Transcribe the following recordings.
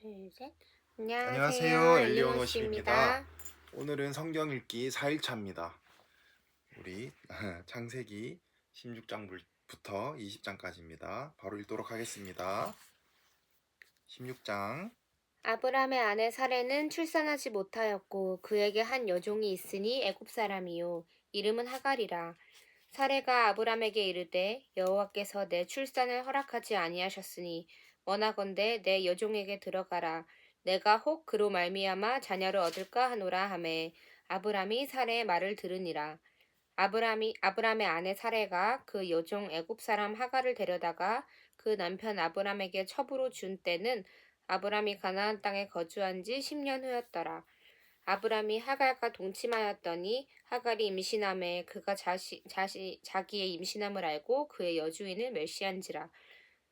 둘, 셋. 안녕하세요. 엘리오노 엘리오노 씨입니다. 오늘은 성경 읽기 4일차입니다. 우리 창세기 16장부터 20장까지입니다. 바로 읽도록 하겠습니다. 16장 아브라함의 아내 사레는 출산하지 못하였고 그에게 한 여종이 있으니 애굽 사람이요 이름은 하갈이라. 사레가 아브라함에게 이르되 여호와께서 내 출산을 허락하지 아니하셨으니 원하건대 내 여종에게 들어가라. 내가 혹 그로 말미암아 자녀를 얻을까 하노라 하매 아브람이 사레의 말을 들으니라. 아브람이 아브람의 아내 사레가 그 여종 애굽 사람 하갈을 데려다가 그 남편 아브람에게 첩으로 준 때는 아브람이 가나안 땅에 거주한 지 10년 후였더라. 아브람이 하갈과 동침하였더니 하갈이 임신함에 그가 자시, 자시, 자기의 임신함을 알고 그의 여주인을 멸시한지라.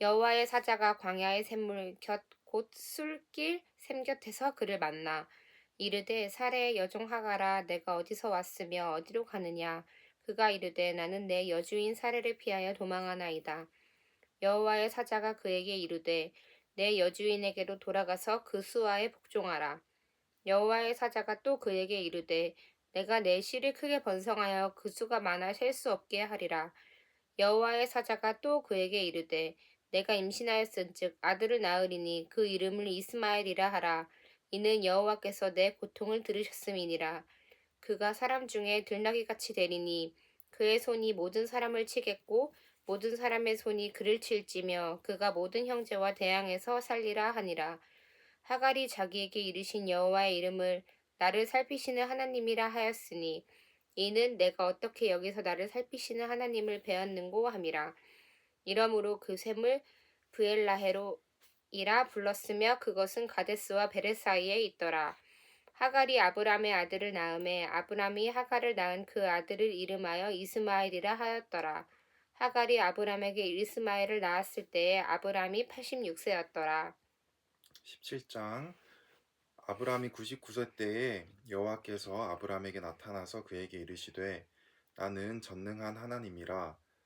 여호와의 사자가 광야의 샘물 곁 곧 술길 샘 곁에서 그를 만나 이르되 사레의 여종 하갈아 내가 어디서 왔으며 어디로 가느냐 그가 이르되 나는 내 여주인 사레를 피하여 도망하나이다. 여호와의 사자가 그에게 이르되 내 여주인에게로 돌아가서 그 수하에 복종하라. 여호와의 사자가 또 그에게 이르되 내가 내 씨를 크게 번성하여 그 수가 많아 셀 수 없게 하리라. 여호와의 사자가 또 그에게 이르되 내가 임신하였은즉 아들을 낳으리니 그 이름을 이스마엘이라 하라. 이는 여호와께서 내 고통을 들으셨음이니라. 그가 사람 중에 들나귀같이 되리니 그의 손이 모든 사람을 치겠고 모든 사람의 손이 그를 칠지며 그가 모든 형제와 대항해서 살리라 하니라. 하갈이 자기에게 이르신 여호와의 이름을 나를 살피시는 하나님이라 하였으니 이는 내가 어떻게 여기서 나를 살피시는 하나님을 배웠는고 함이라. 이러므로 그 샘을 브엘라헤로 이라 불렀으며 그것은 가데스와 베레 사이에 있더라. 하갈이 아브람의 아들을 낳음에 아브람이 하갈을 낳은 그 아들을 이름하여 이스마엘이라 하였더라. 하갈이 아브람에게 이스마엘을 낳았을 때에 아브람이 86세였더라. 17장 아브라함이 99세 때에 여호와께서 아브라함에게 나타나서 그에게 이르시되 나는 전능한 하나님이라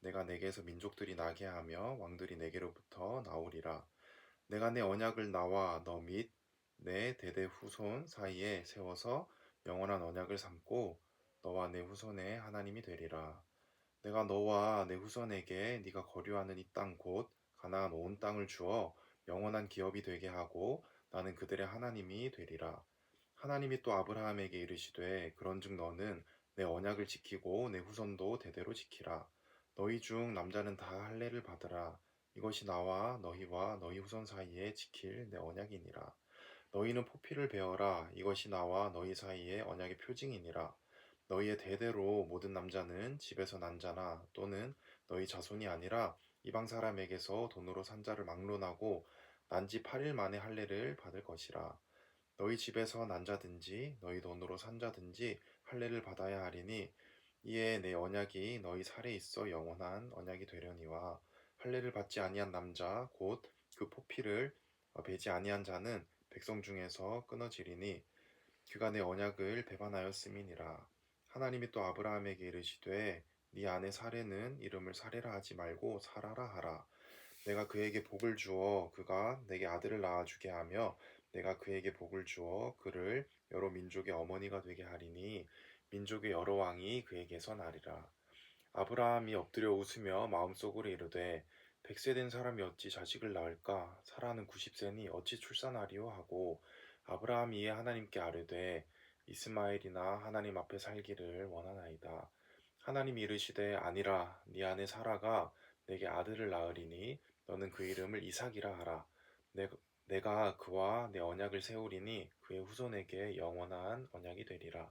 내가 내게서 민족들이 나게 하며 왕들이 내게로부터 나오리라 내가 내 언약을 나와 너 및 내 대대 후손 사이에 세워서 영원한 언약을 삼고 너와 내 후손의 하나님이 되리라 내가 너와 내 후손에게 네가 거류하는 이 땅 곧 가나안 온 땅을 주어 영원한 기업이 되게 하고 나는 그들의 하나님이 되리라. 하나님이 또 아브라함에게 이르시되 그런즉 너는 내 언약을 지키고 내 후손도 대대로 지키라. 너희 중 남자는 다 할례를 받으라. 이것이 나와 너희와 너희 후손 사이에 지킬 내 언약이니라. 너희는 포피를 베어라. 이것이 나와 너희 사이에 언약의 표징이니라. 너희의 대대로 모든 남자는 집에서 난 자나 또는 너희 자손이 아니라 이방 사람에게서 돈으로 산 자를 막론하고 난지 8일 만에 할례를 받을 것이라. 너희 집에서 난 자든지 너희 돈으로 산 자든지 할례를 받아야 하리니 이에 내 언약이 너희 살에 있어 영원한 언약이 되려니와 할례를 받지 아니한 남자 곧 그 포피를 베지 아니한 자는 백성 중에서 끊어지리니 그가 내 언약을 배반하였음이니라. 하나님이 또 아브라함에게 이르시되 네 아내 사레는 이름을 사레라 하지 말고 사라라 하라. 내가 그에게 복을 주어 그가 내게 아들을 낳아주게 하며 내가 그에게 복을 주어 그를 여러 민족의 어머니가 되게 하리니 민족의 여러 왕이 그에게서 나리라. 아브라함이 엎드려 웃으며 마음속으로 이르되 백세 된 사람이 어찌 자식을 낳을까? 사라는 90세니 어찌 출산하리요 하고 아브라함이 하나님께 아뢰되 이스마엘이나 하나님 앞에 살기를 원하나이다. 하나님이 이르시되 아니라 네 아내 사라가 내게 아들을 낳으리니 너는 그 이름을 이삭이라 하라. 내, 내가 그와 내 언약을 세우리니 그의 후손에게 영원한 언약이 되리라.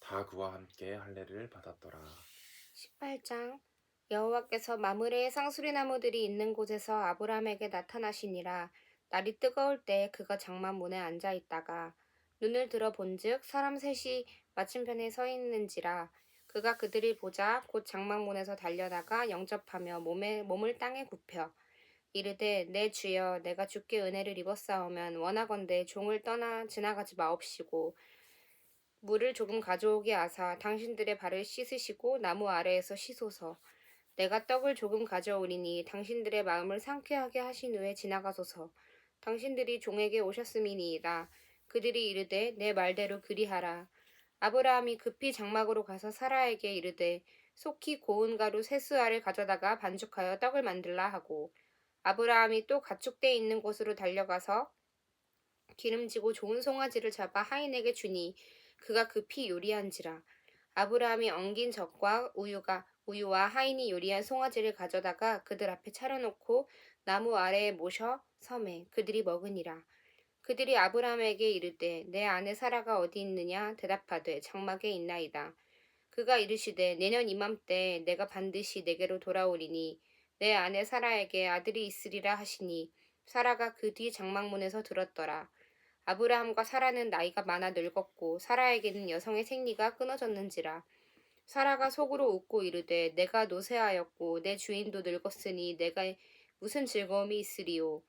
다 그와 함께 할례를 받았더라. 18장 여호와께서 마므레의 쌍수리 나무들이 있는 곳에서 아브라함에게 나타나시니라 날이 뜨거울 때 그가 장막문에 앉아 있다가 눈을 들어 본즉 사람 셋이 맞은편에 서 있는지라 그가 그들을 보자 곧 장막문에서 달려나가 영접하며 몸에 몸을 땅에 굽혀 이르되 내 주여 내가 주께 은혜를 입었사오면 원하건대 종을 떠나 지나가지 마옵시고 물을 조금 가져오게 하사 당신들의 발을 씻으시고 나무 아래에서 씻소서. 내가 떡을 조금 가져오리니 당신들의 마음을 상쾌하게 하신 후에 지나가소서. 당신들이 종에게 오셨음이니이다. 그들이 이르되 내 말대로 그리하라. 아브라함이 급히 장막으로 가서 사라에게 이르되 속히 고운 가루 세스알을 가져다가 반죽하여 떡을 만들라 하고 아브라함이 또 가축대 있는 곳으로 달려가서 기름지고 좋은 송아지를 잡아 하인에게 주니 그가 급히 요리한지라. 아브라함이 엉긴 젖과 우유가 우유와 하인이 요리한 송아지를 가져다가 그들 앞에 차려놓고 나무 아래에 모셔 섬에 그들이 먹으니라. 그들이 아브라함에게 이르되 내 아내 사라가 어디 있느냐? 대답하되 장막에 있나이다. 그가 이르시되 내년 이맘때 내가 반드시 내게로 돌아오리니 내 아내 사라에게 아들이 있으리라 하시니 사라가 그 뒤 장막문에서 들었더라 아브라함과 사라는 나이가 많아 늙었고 사라에게는 여성의 생리가 끊어졌는지라. 사라가 속으로 웃고 이르되 내가 노쇠하였고 내 주인도 늙었으니 내가 무슨 즐거움이 있으리요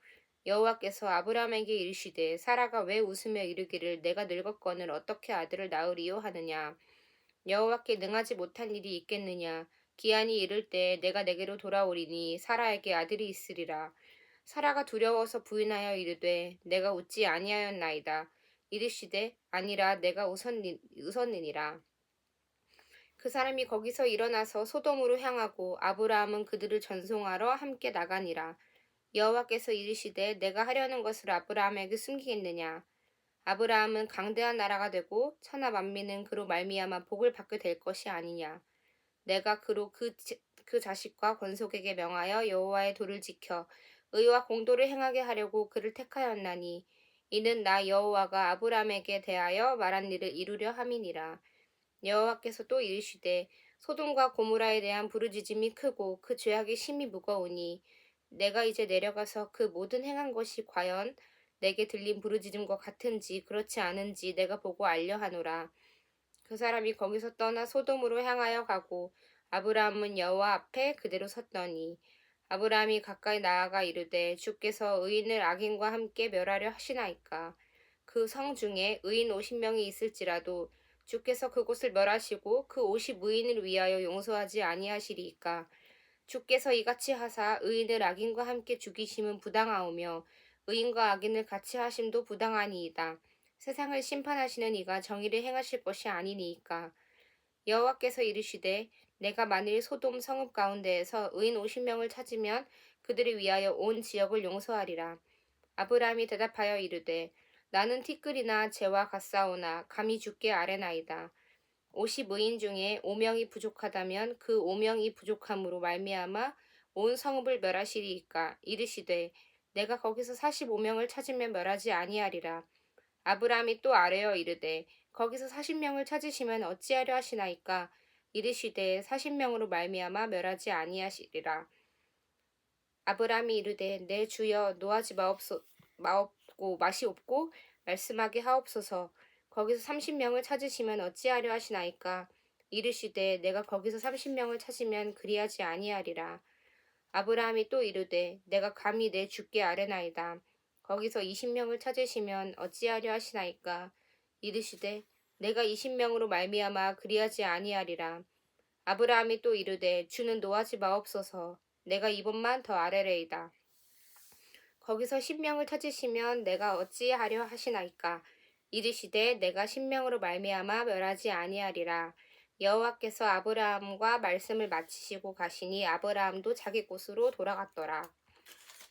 여호와께서 아브라함에게 이르시되 사라가 왜 웃으며 이르기를 내가 늙었거늘 어떻게 아들을 낳으리요 하느냐? 여호와께 능하지 못한 일이 있겠느냐? 기한이 이를 때 내가 내게로 돌아오리니 사라에게 아들이 있으리라 사라가 두려워서 부인하여 이르되 내가 웃지 아니하였나이다. 이르시되 아니라 내가 웃었니, 웃었느니라. 그 사람이 거기서 일어나서 소돔으로 향하고 아브라함은 그들을 전송하러 함께 나가니라. 여호와께서 이르시되 내가 하려는 것을 아브라함에게 숨기겠느냐. 아브라함은 강대한 나라가 되고 천하 만민은 그로 말미암아 복을 받게 될 것이 아니냐. 내가 그로 그, 그 자식과 권속에게 명하여 여호와의 도를 지켜 의와 공도를 행하게 하려고 그를 택하였나니 이는 나 여호와가 아브람에게 대하여 말한 일을 이루려 함이니라. 여호와께서 또 이르시되 소돔과 고무라에 대한 부르짖음이 크고 그 죄악이 심히 무거우니 내가 이제 내려가서 그 모든 행한 것이 과연 내게 들린 부르짖음과 같은지 그렇지 않은지 내가 보고 알려 하노라. 그 사람이 거기서 떠나 소돔으로 향하여 가고 아브라함은 여호와 앞에 그대로 섰더니 아브라함이 가까이 나아가 이르되 주께서 의인을 악인과 함께 멸하려 하시나이까? 그 성 중에 의인 50명이 있을지라도 주께서 그곳을 멸하시고 그 50의인을 위하여 용서하지 아니하시리이까? 주께서 이같이 하사 의인을 악인과 함께 죽이심은 부당하오며 의인과 악인을 같이 하심도 부당하니이다. 세상을 심판하시는 이가 정의를 행하실 것이 아니니이까? 여호와께서 이르시되 내가 만일 소돔 성읍 가운데에서 의인 50명을 찾으면 그들을 위하여 온 지역을 용서하리라. 아브라함이 대답하여 이르되 나는 티끌이나 재와 같사오나 감히 죽게 아뢰나이다. 50의인 중에 5명이 부족하다면 그 5명이 부족함으로 말미암아 온 성읍을 멸하시리이까 이르시되 내가 거기서 45명을 찾으면 멸하지 아니하리라. 아브라함이 또 아뢰어 이르되 거기서 40명을 찾으시면 어찌하려 하시나이까 이르시되 사십 명으로 말미암아 멸하지 아니하시리라. 아브라함이 이르되 내 주여 노하지 마옵소 마옵고 맛이 없고 말씀하게 하옵소서. 거기서 삼십 명을 찾으시면 어찌하려 하시나이까? 이르시되 내가 거기서 삼십 명을 찾으면 그리하지 아니하리라. 아브라함이 또 이르되 내가 감히 내 주께 아뢰나이다. 거기서 이십 명을 찾으시면 어찌하려 하시나이까? 이르시되 내가 이십 명으로 말미암아 그리하지 아니하리라. 아브라함이 또 이르되 주는 노하지 마옵소서. 내가 이번만 더 아뢰레이다. 거기서 십명을 찾으시면 내가 어찌하려 하시나이까? 이르시되 내가 십명으로 말미암아 멸하지 아니하리라. 여호와께서 아브라함과 말씀을 마치시고 가시니 아브라함도 자기 곳으로 돌아갔더라.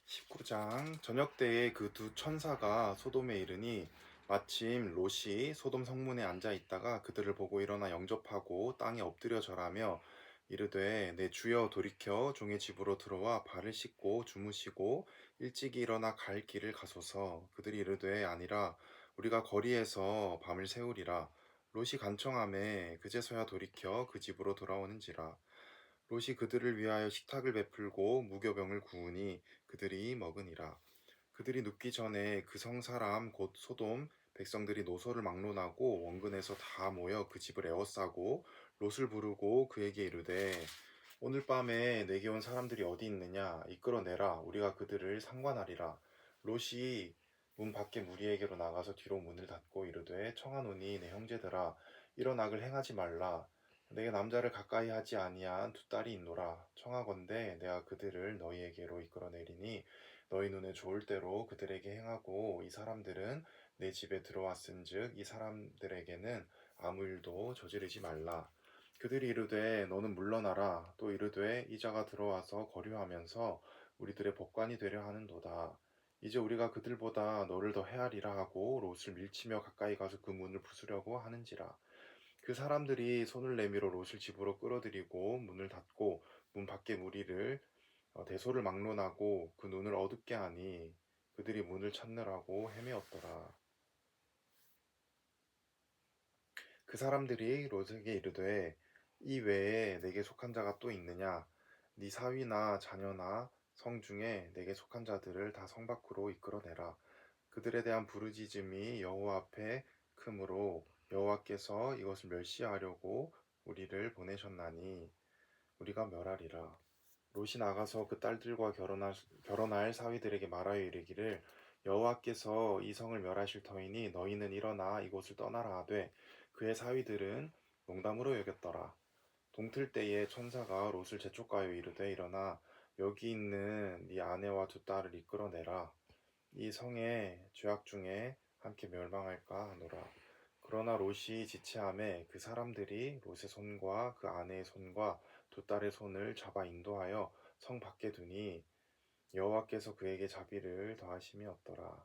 19장 저녁 때에 그 두 천사가 소돔에 이르니 마침 롯이 소돔 성문에 앉아 있다가 그들을 보고 일어나 영접하고 땅에 엎드려 절하며 이르되 내 주여 돌이켜 종의 집으로 들어와 발을 씻고 주무시고 일찍이 일어나 갈 길을 가소서. 그들이 이르되 아니라 우리가 거리에서 밤을 새우리라. 롯이 간청함에 그제서야 돌이켜 그 집으로 돌아오는지라. 롯이 그들을 위하여 식탁을 베풀고 무교병을 구우니 그들이 먹으니라. 그들이 눕기 전에 그 성 사람 곧 소돔 백성들이 노소를 막론하고 원근에서 다 모여 그 집을 에워싸고 롯을 부르고 그에게 이르되 오늘 밤에 내게 온 사람들이 어디 있느냐 이끌어내라 우리가 그들을 상관하리라. 롯이 문 밖에 무리에게로 나가서 뒤로 문을 닫고 이르되 청하노니 내 형제들아 이런 악을 행하지 말라. 내게 남자를 가까이 하지 아니한 두 딸이 있노라. 청하건대 내가 그들을 너희에게로 이끌어내리니 너희 눈에 좋을 대로 그들에게 행하고 이 사람들은 내 집에 들어왔은즉 이 사람들에게는 아무 일도 저지르지 말라. 그들이 이르되 너는 물러나라. 또 이르되 이자가 들어와서 거류하면서 우리들의 법관이 되려 하는도다. 이제 우리가 그들보다 너를 더 헤아리라 하고 롯을 밀치며 가까이 가서 그 문을 부수려고 하는지라. 그 사람들이 손을 내밀어 롯을 집으로 끌어들이고 문을 닫고 문 밖에 무리를 어, 대소를 막론하고 그 눈을 어둡게 하니 그들이 문을 찾느라고 헤매었더라. 그 사람들이 롯에게 이르되 이 외에 내게 속한 자가 또 있느냐? 네 사위나 자녀나 성 중에 내게 속한 자들을 다 성 밖으로 이끌어내라. 그들에 대한 부르짖음이 여호와 앞에 크므로 여호와께서 이것을 멸시하려고 우리를 보내셨나니 우리가 멸하리라. 롯이 나가서 그 딸들과 결혼할, 결혼할 사위들에게 말하여 이르기를 여호와께서 이 성을 멸하실 터이니 너희는 일어나 이곳을 떠나라 하되 그의 사위들은 농담으로 여겼더라. 동틀 때에 천사가 롯을 재촉하여 이르되 일어나 여기 있는 네 아내와 두 딸을 이끌어내라. 이 성의 죄악 중에 함께 멸망할까 하노라. 그러나 롯이 지체함에 그 사람들이 롯의 손과 그 아내의 손과 두 딸의 손을 잡아 인도하여 성 밖에 두니 여호와께서 그에게 자비를 더하심이 없더라.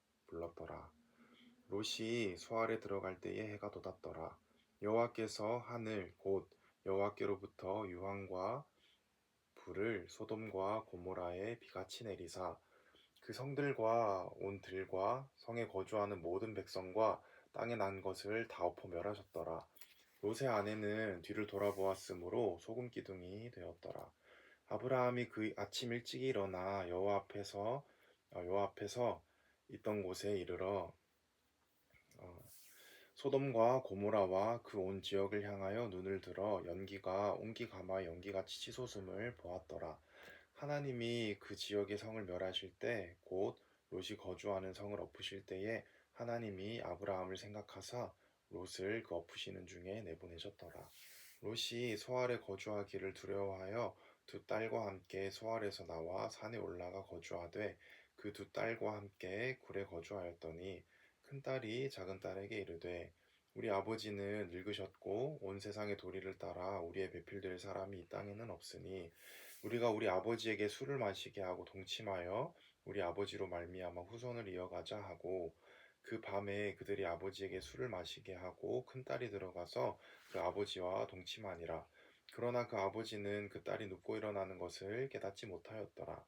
불렀더라. 롯이 소알에 들어갈 때에 해가 돋았더라. 여호와께서 하늘 곧 여호와께로부터 유황과 불을 소돔과 고모라에 비같이 내리사 그 성들과 온 들과 성에 거주하는 모든 백성과 땅에 난 것을 다 엎어 멸하셨더라. 롯의 아내는 뒤를 돌아보았으므로 소금 기둥이 되었더라. 아브라함이 그 아침 일찍 일어나 여호와 앞에서 어, 여호와 앞에서 있던 곳에 이르러 어, 소돔과 고모라와 그 온 지역을 향하여 눈을 들어 연기가 온기가마 연기같이 치솟음을 보았더라. 하나님이 그 지역의 성을 멸하실 때 곧 롯이 거주하는 성을 엎으실 때에 하나님이 아브라함을 생각하사 롯을 그 엎으시는 중에 내보내셨더라. 롯이 소알에 거주하기를 두려워하여 두 딸과 함께 소알에서 나와 산에 올라가 거주하되 그 두 딸과 함께 굴에 거주하였더니 큰 딸이 작은 딸에게 이르되 우리 아버지는 늙으셨고 온 세상의 도리를 따라 우리의 배필될 사람이 이 땅에는 없으니 우리가 우리 아버지에게 술을 마시게 하고 동침하여 우리 아버지로 말미암아 후손을 이어가자 하고 그 밤에 그들이 아버지에게 술을 마시게 하고 큰 딸이 들어가서 그 아버지와 동침하니라. 그러나 그 아버지는 그 딸이 눕고 일어나는 것을 깨닫지 못하였더라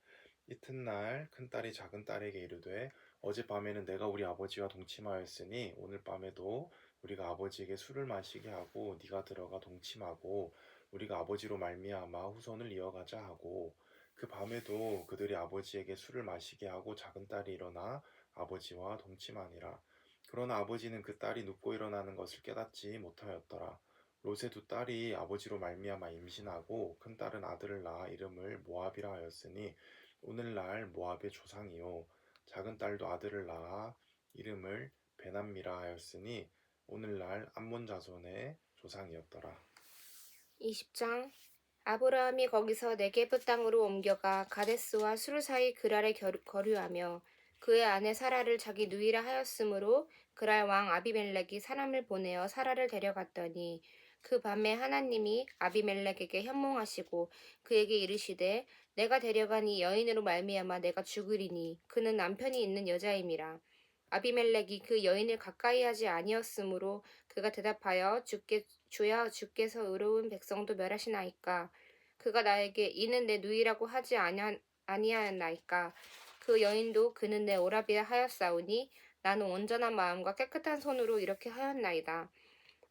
이튿날 큰 딸이 작은 딸에게 이르되 어젯밤에는 내가 우리 아버지와 동침하였으니 오늘 밤에도 우리가 아버지에게 술을 마시게 하고 네가 들어가 동침하고 우리가 아버지로 말미암아 후손을 이어가자 하고 그 밤에도 그들이 아버지에게 술을 마시게 하고 작은 딸이 일어나 아버지와 동침하니라. 그러나 아버지는 그 딸이 눕고 일어나는 것을 깨닫지 못하였더라. 롯의 두 딸이 아버지로 말미암아 임신하고 큰 딸은 아들을 낳아 이름을 모압이라 하였으니 오늘날 모압의 조상이요 작은 딸도 아들을 낳아 이름을 베남미라 하였으니 오늘날 암몬 자손의 조상이었더라. 20장 아브라함이 거기서 네게브 땅으로 옮겨가 가데스와 수르 사이 그랄에 거류하며 그의 아내 사라를 자기 누이라 하였으므로 그랄 왕 아비멜렉이 사람을 보내어 사라를 데려갔더니 그 밤에 하나님이 아비멜렉에게 현몽하시고 그에게 이르시되 내가 데려간 이 여인으로 말미암아 내가 죽으리니 그는 남편이 있는 여자임이라. 아비멜렉이 그 여인을 가까이 하지 아니었으므로 그가 대답하여 주께 주야 주께서 의로운 백성도 멸하시나이까? 그가 나에게 이는 내 누이라고 하지 아니하, 아니하였나이까? 그 여인도 그는 내 오라비라 하였사오니 나는 온전한 마음과 깨끗한 손으로 이렇게 하였나이다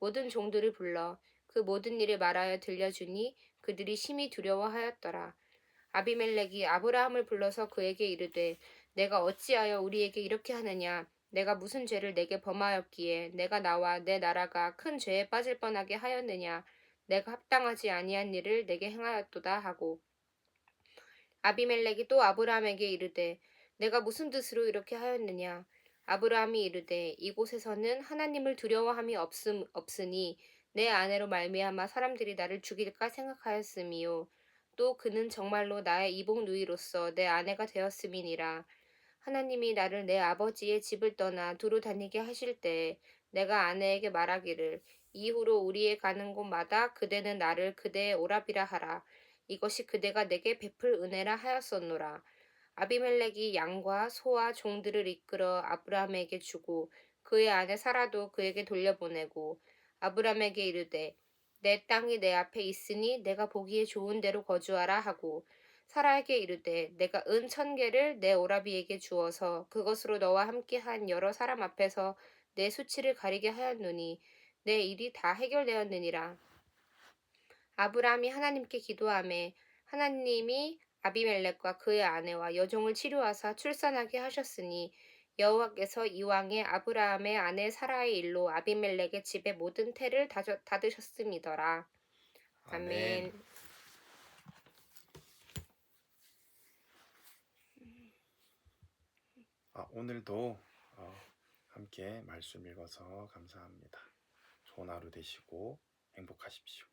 모든 종들을 불러 그 모든 일을 말하여 들려주니 그들이 심히 두려워하였더라. 아비멜렉이 아브라함을 불러서 그에게 이르되 내가 어찌하여 우리에게 이렇게 하느냐? 내가 무슨 죄를 내게 범하였기에 내가 나와 내 나라가 큰 죄에 빠질 뻔하게 하였느냐? 내가 합당하지 아니한 일을 내게 행하였도다 하고. 아비멜렉이 또 아브라함에게 이르되 내가 무슨 뜻으로 이렇게 하였느냐 아브라함이 이르되 이곳에서는 하나님을 두려워함이 없음 없으니 내 아내로 말미암아 사람들이 나를 죽일까 생각하였음이요. 또 그는 정말로 나의 이복 누이로서 내 아내가 되었음이니라. 하나님이 나를 내 아버지의 집을 떠나 두루 다니게 하실 때 내가 아내에게 말하기를 이후로 우리의 가는 곳마다 그대는 나를 그대의 오라비라 하라. 이것이 그대가 내게 베풀 은혜라 하였었노라 아비멜렉이 양과 소와 종들을 이끌어 아브라함에게 주고 그의 아내 사라도 그에게 돌려보내고 아브라함에게 이르되 내 땅이 내 앞에 있으니 내가 보기에 좋은 데로 거주하라 하고 사라에게 이르되 내가 은 천 개를 내 오라비에게 주어서 그것으로 너와 함께한 여러 사람 앞에서 내 수치를 가리게 하였노니 내 일이 다 해결되었느니라. 아브라함이 하나님께 기도하매 하나님이 아비멜렉과 그의 아내와 여종을 치료하사 출산하게 하셨으니 여호와께서 이왕에 아브라함의 아내 사라의 일로 아비멜렉의 집의 모든 태를 닫으- 닫으셨음이더라. 아멘. 아, 오늘도 어, 함께 말씀 읽어서 감사합니다. 좋은 하루 되시고 행복하십시오.